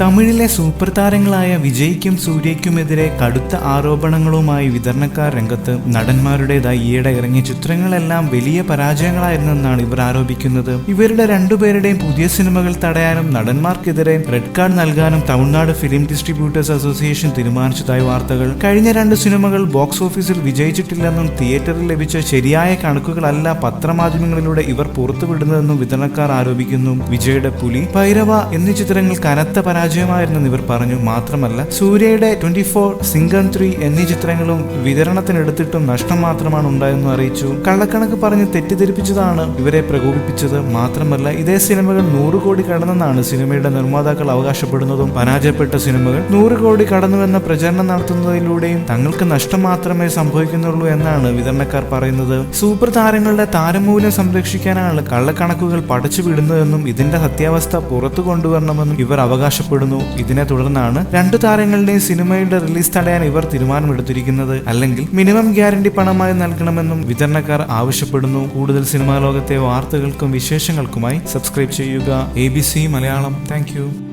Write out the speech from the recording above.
തമിഴിലെ സൂപ്പർ താരങ്ങളായ വിജയ്ക്കും സൂര്യയ്ക്കുമെതിരെ കടുത്ത ആരോപണങ്ങളുമായി വിതരണക്കാർ രംഗത്ത് നടന്മാരുടേതായി ഈയിടെ ഇറങ്ങിയ ചിത്രങ്ങളെല്ലാം വലിയ പരാജയങ്ങളായിരുന്നെന്നാണ് ഇവർ ആരോപിക്കുന്നത്. ഇവരുടെ രണ്ടുപേരുടെയും പുതിയ സിനിമകൾ തടയാനും നടന്മാർക്കെതിരെ റെഡ് കാർഡ് നൽകാനും തമിഴ്നാട് ഫിലിം ഡിസ്ട്രിബ്യൂട്ടേഴ്സ് അസോസിയേഷൻ തീരുമാനിച്ചതായി വാർത്തകൾ. കഴിഞ്ഞ രണ്ട് സിനിമകൾ ബോക്സ് ഓഫീസിൽ വിജയിച്ചിട്ടില്ലെന്നും തിയേറ്ററിൽ ലഭിച്ച ശരിയായ കണക്കുകളല്ല പത്രമാധ്യമങ്ങളിലൂടെ ഇവർ പുറത്തുവിടുന്നതെന്നും വിതരണക്കാർ ആരോപിക്കുന്നു. വിജയുടെ പുലി ഭൈരവ എന്നീ ചിത്രങ്ങൾ കനത്ത പരാജയമായിരുന്നെന്ന് ഇവർ പറഞ്ഞു. മാത്രമല്ല സൂര്യയുടെ ട്വന്റി ഫോർ സിംഗൺ ത്രീ എന്നീ ചിത്രങ്ങളും വിതരണത്തിനെടുത്തിട്ടും നഷ്ടം മാത്രമാണ് ഉണ്ടായെന്ന് അറിയിച്ചു. കള്ളക്കണക്ക് പറഞ്ഞ് തെറ്റിദ്ധരിപ്പിച്ചതാണ് ഇവരെ പ്രകോപിപ്പിച്ചത്. മാത്രമല്ല ഇതേ സിനിമകൾ നൂറ് കോടി കടന്നെന്നാണ് സിനിമയുടെ നിർമ്മാതാക്കൾ അവകാശപ്പെടുന്നതും. പരാജയപ്പെട്ട സിനിമകൾ നൂറ് കോടി കടന്നുവെന്ന പ്രചരണം നടത്തുന്നതിലൂടെയും തങ്ങൾക്ക് നഷ്ടം മാത്രമേ സംഭവിക്കുന്നുള്ളൂ എന്നാണ് വിതരണക്കാർ പറയുന്നത്. സൂപ്പർ താരങ്ങളുടെ താരമൂല്യം സംരക്ഷിക്കാനാണ് കള്ളക്കണക്കുകൾ പടച്ചു വിടുന്നതെന്നും ഇതിന്റെ സത്യാവസ്ഥ പുറത്തു കൊണ്ടുവരണമെന്നും ഇവർ അവകാശപ്പെടുന്നു. ഇതിനെ തുടർന്നാണ് രണ്ടു താരങ്ങളുടെയും സിനിമയുടെ റിലീസ് തടയാൻ ഇവർ തീരുമാനമെടുത്തിരിക്കുന്നത്. അല്ലെങ്കിൽ മിനിമം ഗ്യാരണ്ടി പണമായി നൽകണമെന്നും വിതരണക്കാർ ആവശ്യപ്പെടുന്നു. കൂടുതൽ സിനിമാ ലോകത്തെ വാർത്തകൾക്കും വിശേഷങ്ങൾക്കുമായി സബ്സ്ക്രൈബ് ചെയ്യുക. A B C Malayalam. Thank